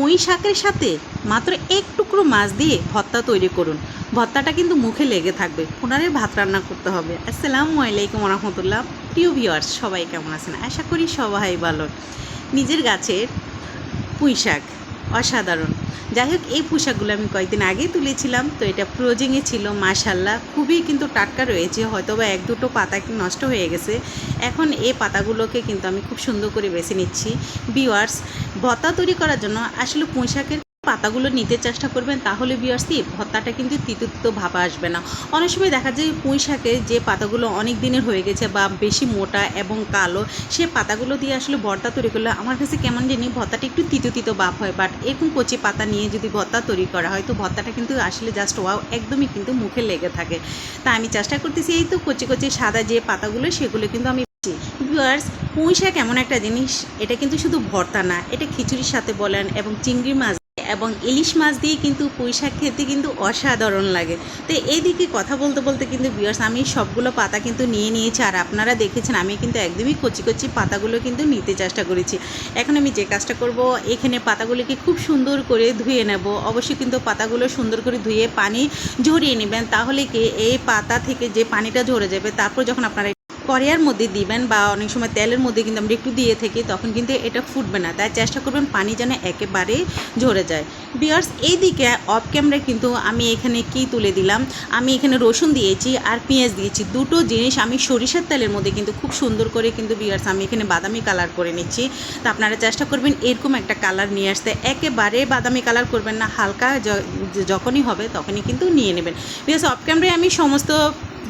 পুঁই শাকের সাথে মাত্র এক টুকরো মাছ দিয়ে ভর্তা তৈরি করুন। ভর্তাটা কিন্তু মুখে লেগে থাকবে। ওনারে ভাত রান্না করতে হবে। আসসালামু আলাইকুম রহমতুল্লাহ প্রিয় ভিউয়ার্স, সবাই কেমন আছেন? আশা করি সবাই ভালো। নিজের গাছের পুঁই শাক। অসাধারণ। যাই হোক, এই পোশাকগুলো আমি কয়েকদিন আগেই তুলেছিলাম, তো এটা ফ্রোজিংয়ে ছিল মাশাল্লাহ খুবই কিন্তু টাটকা রয়েছে হয়তো বা এক দুটো পাতা নষ্ট হয়ে গেছে। এখন এই পাতাগুলোকে কিন্তু আমি খুব সুন্দর করে বেছে নিচ্ছি। বিওয়ার্স ভত্তা তৈরি করার জন্য আসলে পুঁইশাকের পাতাগুলো নিতে চেষ্টা করবেন, তাহলে বিয়ার্সি ভর্তাটা কিন্তু তিতো ভাব আসবে না। অনেক সময় দেখা যায় পুঁই শাকের যে পাতাগুলো অনেক দিনের হয়ে গেছে বা বেশি মোটা এবং কালো, সে পাতাগুলো দিয়ে আসলে ভর্তা তৈরি করলে আমার কাছে কেমন জানি ভর্তাটা একটু তিতো ভাব হয়। বাট এরকম কচি পাতা নিয়ে যদি ভর্তা তৈরি করা হয়, তো ভর্তাটা কিন্তু আসলে জাস্ট ওয়াও একদমই কিন্তু মুখে লেগে থাকে। তা আমি চেষ্টা করতেছি এই তো কচি কচি সাদা যে পাতাগুলো, সেগুলো কিন্তু আমি ভিউয়ার্স পুঁই শাক এমন একটা জিনিস, এটা কিন্তু শুধু ভর্তা না, এটা খিচুড়ির সাথে বলেন এবং চিংড়ি মাছ এবং ইলিশ মাছ দিয়ে কিন্তু পুঁই শাক খেতে কিন্তু অসাধারণ লাগে। তো এইদিকে কথা বলতে বলতে কিন্তু ভিউয়ার্স আমি সবগুলো পাতা কিন্তু নিয়ে নিয়েছি আর আপনারা দেখেছেন, আমি কিন্তু একদমই কচি কচি পাতাগুলো কিন্তু নিতে চেষ্টা করেছি। এখন আমি যে কাজটা করব, এখানে পাতাগুলোকে খুব সুন্দর করে ধুয়ে নেব। অবশ্যই কিন্তু পাতাগুলো সুন্দর করে ধুয়ে পানি ঝরিয়ে নেবেন, তাহলে কি এই পাতা থেকে যে পানিটা ঝরে যাবে, তারপর যখন আপনারা কড়াইয়ের মধ্যে দিবেন বা অনেক সময় তেলের মধ্যে কিন্তু আমরা একটু দিয়ে থাকি, তখন কিন্তু এটা ফুটবে না। তাই চেষ্টা করবেন পানি যেন একেবারে ঝরে যায়। বিয়ার্স এইদিকে অফ ক্যামেরায় কিন্তু আমি এখানে কি তুলে দিলাম? আমি এখানে রসুন দিয়েছি আর পেঁয়াজ দিয়েছি। দুটো জিনিস আমি সরিষার তেলের মধ্যে কিন্তু খুব সুন্দর করে কিন্তু বিয়ার্স আমি এখানে বাদামি কালার করে নিচ্ছি। তো আপনারা চেষ্টা করবেন এরকম একটা কালার নিয়ে আসতে। একেবারে বাদামি কালার করবেন না, হালকা যখনই হবে তখনই কিন্তু নিয়ে নেবেন। বিকজ অফ ক্যামেরায় আমি সমস্ত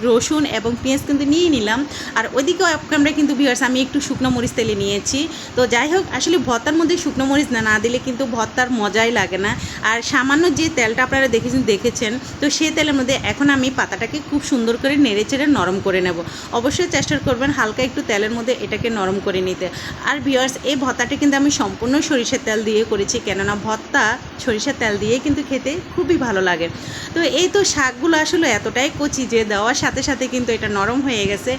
রসুন এবং পেঁয়াজ কিন্তু নিয়ে নিলাম। আর ওইদিকে আমরা কিন্তু ভিউয়ার্স আমি একটু শুকনো মরিচ তেলে নিয়েছি। তো যাই হোক, আসলে ভর্তার মধ্যে শুকনো মরিচ না না দিলে কিন্তু ভর্তার মজাই লাগে না। আর সামান্য যে তেলটা আপনারা দেখেছেন দেখেছেন, তো সেই তেলের মধ্যে এখন আমি পাতাটাকে খুব সুন্দর করে নেড়ে চেড়ে নরম করে নেব। অবশ্যই চেষ্টা করবেন হালকা একটু তেলের মধ্যে এটাকে নরম করে নিতে। আর ভিউয়ার্স এই ভর্তাটা কিন্তু আমি সম্পূর্ণ সরিষার তেল দিয়ে করেছি, কেননা ভর্তা সরিষার তেল দিয়ে কিন্তু খেতে খুবই ভালো লাগে। তো এই তো শাকগুলো আসলে এতটাই কচি যে দেওয়ার সাথে সাথে কিন্তু এটা নরম হয়ে গেছে।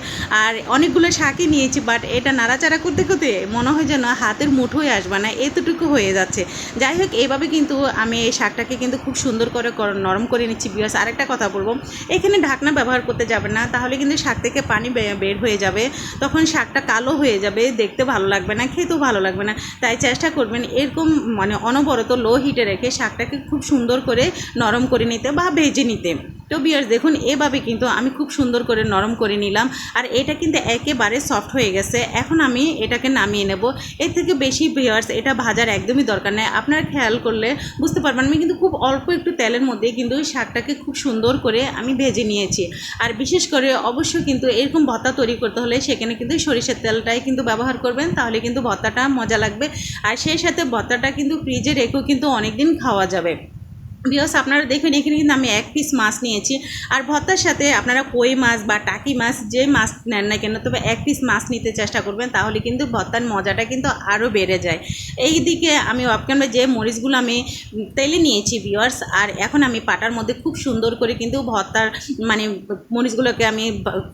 আর অনেকগুলো শাকই নিয়েছি বাট এটা নাড়াচাড়া করতে করতে মনে হয় যেন হাতের মুঠোই আসবে না, এতটুকু হয়ে যাচ্ছে। যাই হোক, এইভাবে কিন্তু আমি এই শাকটাকে কিন্তু খুব সুন্দর করে নরম করে নিচ্ছি বিয়াস আরেকটা কথা বলব, এখানে ঢাকনা ব্যবহার করতে যাবে না, তাহলে কিন্তু শাক থেকে পানি বের হয়ে যাবে, তখন শাকটা কালো হয়ে যাবে, দেখতে ভালো লাগবে না, খেতেও ভালো লাগবে না। তাই চেষ্টা করবেন এরকম মানে অনবরত লো হিটে রেখে শাকটাকে খুব সুন্দর করে নরম করে নিতে বা ভেজে নিতে। তো বিয়ার্স দেখুন, এভাবে কিন্তু আমি খুব সুন্দর করে নরম করে নিলাম। আর এটা কিন্তু একেবারে সফট হয়ে গেছে। এখন আমি এটাকে নামিয়ে নেব। এর থেকে বেশি বিয়ার্স এটা ভাজার একদমই দরকার নেই। আপনারা খেয়াল করলে বুঝতে পারবেন, আমি কিন্তু খুব অল্প একটু তেলের মধ্যে কিন্তু ওই শাকটাকে খুব সুন্দর করে আমি ভেজে নিয়েছি। আর বিশেষ করে অবশ্যই কিন্তু এরকম ভত্তা তৈরি করতে হলে সেখানে কিন্তু সরিষার তেলটাই কিন্তু ব্যবহার করবেন, তাহলে কিন্তু ভত্তাটা মজা লাগবে। আর সেই সাথে ভত্তাটা কিন্তু ফ্রিজে রেখেও কিন্তু অনেক দিন খাওয়া যাবে। বিকজ আপনারা দেখবেন এখানে কিন্তু আমি এক পিস মাছ নিয়েছি। আর ভর্তার সাথে আপনারা কই মাছ বা টাকি মাছ যে মাছ নেন না কেন, তবে এক পিস মাছ নিতে চেষ্টা করবেন, তাহলে কিন্তু ভর্তার মজাটা কিন্তু আরও বেড়ে যায়। এই দিকে আমি অফক্যামে যে মরিচগুলো আমি তেলে নিয়েছি ভিওয়ার্স আর এখন আমি পাটার মধ্যে খুব সুন্দর করে কিন্তু ভর্তার মানে মরিচগুলোকে আমি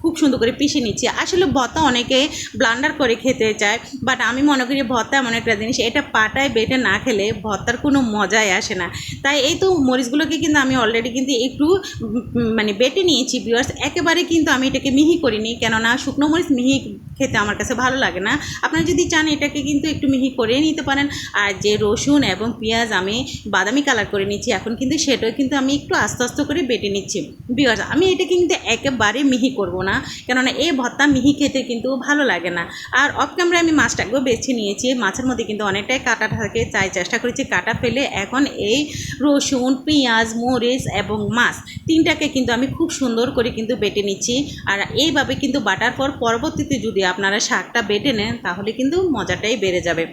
খুব সুন্দর করে পিষে নিচ্ছি। আসলে ভর্তা অনেকে ব্লান্ডার করে খেতে চায় বাট আমি মনে করি ভর্তা এমন একটা জিনিস, এটা পাটায় বেটে না খেলে ভর্তার কোনো মজাই আসে না। তাই এই তো মরিচগুলোকে কিন্তু আমি অলরেডি কিন্তু একটু মানে বেটে নিয়েছি বিয়ার্স একেবারে কিন্তু আমি এটাকে মিহি করিনি, কেননা শুকনো মরিচ মিহি খেতে আমার কাছে ভালো লাগে না। আপনারা যদি চান এটাকে কিন্তু একটু মিহি করে নিতে পারেন। আর যে রসুন এবং পেঁয়াজ আমি বাদামি কালার করে নিচ্ছি এখন কিন্তু সেটাও কিন্তু আমি একটু আস্তে আস্তে করে বেটে নিচ্ছি। বিকজ আমি এটাকে কিন্তু একেবারে মিহি করব না, কেননা এই ভর্তা মিহি খেতে কিন্তু ভালো লাগে না। আর অফ ক্যামেরায় আমি মাছটাকেও বেছে নিয়েছি, মাছের মধ্যে কিন্তু অনেকটাই কাটা থাকে, তাই চেষ্টা করেছি কাটা ফেলে। এখন এই রসুন পেঁয়াজ, মরিচ এবং মাছ। তিনটাকে কিন্তু আমি খুব সুন্দর করে কিন্তু বেটে নিচ্ছি। আর এইভাবে কিন্তু বাটার পর পরবর্তীতে যদি আপনারা শাকটা বেটে নেন, তাহলে কিন্তু মজাটাই বেড়ে যাবে।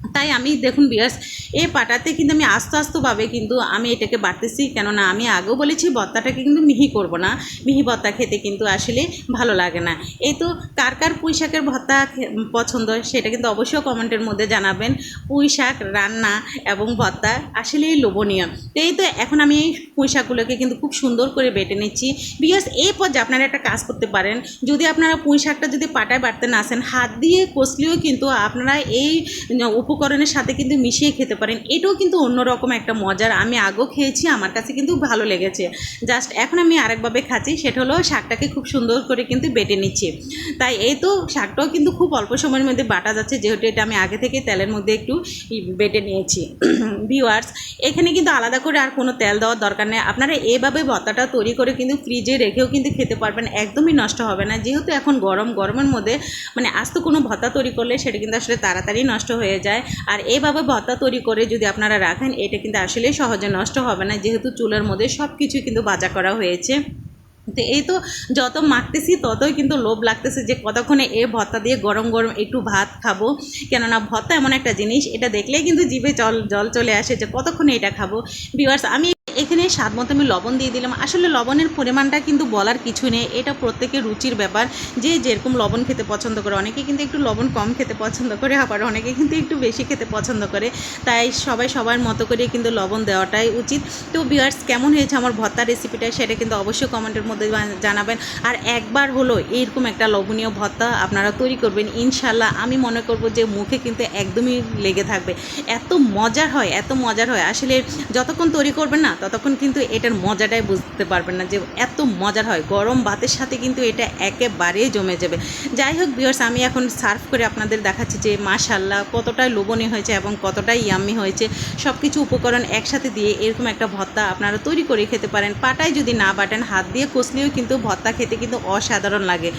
তাই আমি দেখুন বিয়ার্স এই পাটাতে কিন্তু আমি আস্তে আস্তেভাবে কিন্তু আমি এটাকে বাড়তেছি, কেননা আমি আগেও বলেছি ভর্তাটাকে কিন্তু মিহি করব না, মিহি ভর্তা খেতে কিন্তু আসলে ভালো লাগে না। এই তো কার কার পুঁই শাকের ভর্তা খে- পছন্দ সেটা কিন্তু অবশ্যই কমেন্টের মধ্যে জানাবেন। পুঁই শাক রান্না এবং ভর্তা আসলেই লোভনীয়। তো এই তো এখন আমি এই পুঁই শাকগুলোকে কিন্তু খুব সুন্দর করে বেটে নিচ্ছি। বিকজ এই পর্যায়ে আপনারা একটা কাজ করতে পারেন, যদি আপনারা পুঁই শাকটা যদি পাটায় বাড়তে না আসেন, হাত দিয়ে কষলেও কিন্তু আপনারা এই উপকরণের সাথে কিন্তু মিশিয়ে খেতে পারেন। এটাও কিন্তু অন্যরকম একটা মজার। আমি আগেও খেয়েছি, আমার কাছে কিন্তু ভালো লেগেছে। জাস্ট এখন আমি আরেকভাবে খাচ্ছি, সেটা হলো শাকটাকে খুব সুন্দর করে কিন্তু বেটে নিচ্ছি। তাই এই তো শাকটাও কিন্তু খুব অল্প সময়ের মধ্যে বাটা যাচ্ছে, যেহেতু এটা আমি আগে থেকে তেলের মধ্যে একটু বেটে নিয়েছি। ভিওয়ার্স এখানে কিন্তু আলাদা করে আর কোনো তেল দেওয়ার দরকার নেই। আপনারা এভাবে ভর্তাটা তৈরি করে কিন্তু ফ্রিজে রেখেও কিন্তু খেতে পারবেন, একদমই নষ্ট হবে না। যেহেতু এখন গরম, গরমের মধ্যে মানে আস্ত কোনো ভর্তা তৈরি করলে সেটা কিন্তু আসলে তাড়াতাড়ি নষ্ট হয়ে যায়। আর এইভাবে ভর্তা তৈরি করে যদি আপনারা রাখেন, এটা কিন্তু আসলে সহজে নষ্ট হবে না। যেহেতু চুলের মধ্যে সব কিছু কিন্তু বাজা করা হয়েছে। তো এই তো যত মাখতেছি, ততই কিন্তু লোভ লাগতেছে যে কতক্ষণে এ ভত্তা দিয়ে গরম গরম একটু ভাত খাব। কেননা ভত্তা এমন একটা জিনিস, এটা দেখলেই কিন্তু জিভে জল জল চলে আসে যে কতক্ষণে এটা খাব। বিওয়ার্স আমি এখানে স্বাদ মতো আমি লবণ দিয়ে দিলাম। আসলে লবণের পরিমাণটা কিন্তু বলার কিছু নেই। এটা প্রত্যেকের রুচির ব্যাপার। যে যেরকম লবণ খেতে পছন্দ করে, অনেকে কিন্তু একটু লবণ কম খেতে পছন্দ করে, আবার অনেকে কিন্তু একটু বেশি খেতে পছন্দ করে। তাই সবাই সবার মতো করে কিন্তু লবণ দেওয়াটাই উচিত। তো বিয়ার্স কেমন হয়েছে আমার ভর্তা রেসিপিটা সেটা কিন্তু অবশ্যই কমেন্টের মধ্যে জানাবেন। আর একবার হলো এইরকম একটা লবণীয় ভর্তা আপনারা তৈরি করবেন ইনশাল্লাহ আমি মনে করব যে মুখে কিন্তু একদমই লেগে থাকবে। এত মজার হয়, এত মজার হয়। আসলে যতক্ষণ তৈরি করবেন না ততক্ষণ কিন্তু এটার মজাটাই বুঝতে পারবেন না যে এত মজার হয়। গরম ভাতের সাথে কিন্তু এটা একেবারেই জমে যাবে। যাই হোক বিয়ার্স আমি এখন সার্ভ করে আপনাদের দেখাচ্ছি যে মাশাল্লাহ কতটাই লোভনীয় হয়েছে এবং কতটাই ইয়াম্মি হয়েছে। সব কিছু উপকরণ একসাথে দিয়ে এরকম একটা ভর্তা আপনারা তৈরি করে খেতে পারেন। পাটায় যদি না বাটেন, হাত দিয়ে কষলেও কিন্তু ভর্তা খেতে কিন্তু অসাধারণ লাগে।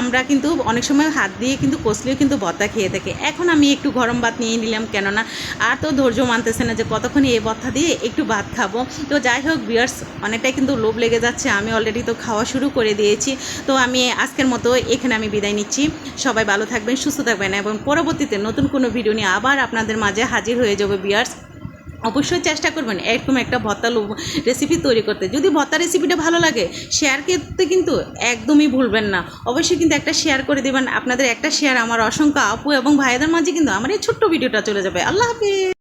আমরা কিন্তু অনেক সময় হাত দিয়ে কিন্তু কষলেও কিন্তু ভর্তা খেয়ে থাকি। এখন আমি একটু গরম ভাত নিয়ে নিলাম কেননা আর তো ধৈর্য মানতেছে না যে কতক্ষণ এই ভর্তা দিয়ে একটু ভাত খাব। তো যাই হোক বিয়ার্স অনেকটাই কিন্তু লোভ লেগে যাচ্ছে। আমি অলরেডি তো খাওয়া শুরু করে দিয়েছি। তো আমি আজকের মতো এখানে আমি বিদায় নিচ্ছি। সবাই ভালো থাকবেন, সুস্থ থাকবেন এবং পরবর্তীতে নতুন কোনো ভিডিও নিয়ে আবার আপনাদের মাঝে হাজির হয়ে যাবে বিয়ার্স অবশ্যই চেষ্টা করবেন এরকম একটা ভর্তা রেসিপি তৈরি করতে। যদি ভর্তা রেসিপিটা ভালো লাগে শেয়ার করতে কিন্তু একদমই ভুলবেন না। অবশ্যই কিন্তু একটা শেয়ার করে দেবেন। আপনাদের একটা শেয়ার আমার অসংখ্য আপু এবং ভাইদের মাঝে কিন্তু আমার এই ছোট্ট ভিডিওটা চলে যাবে। আল্লাহ হাফিজ!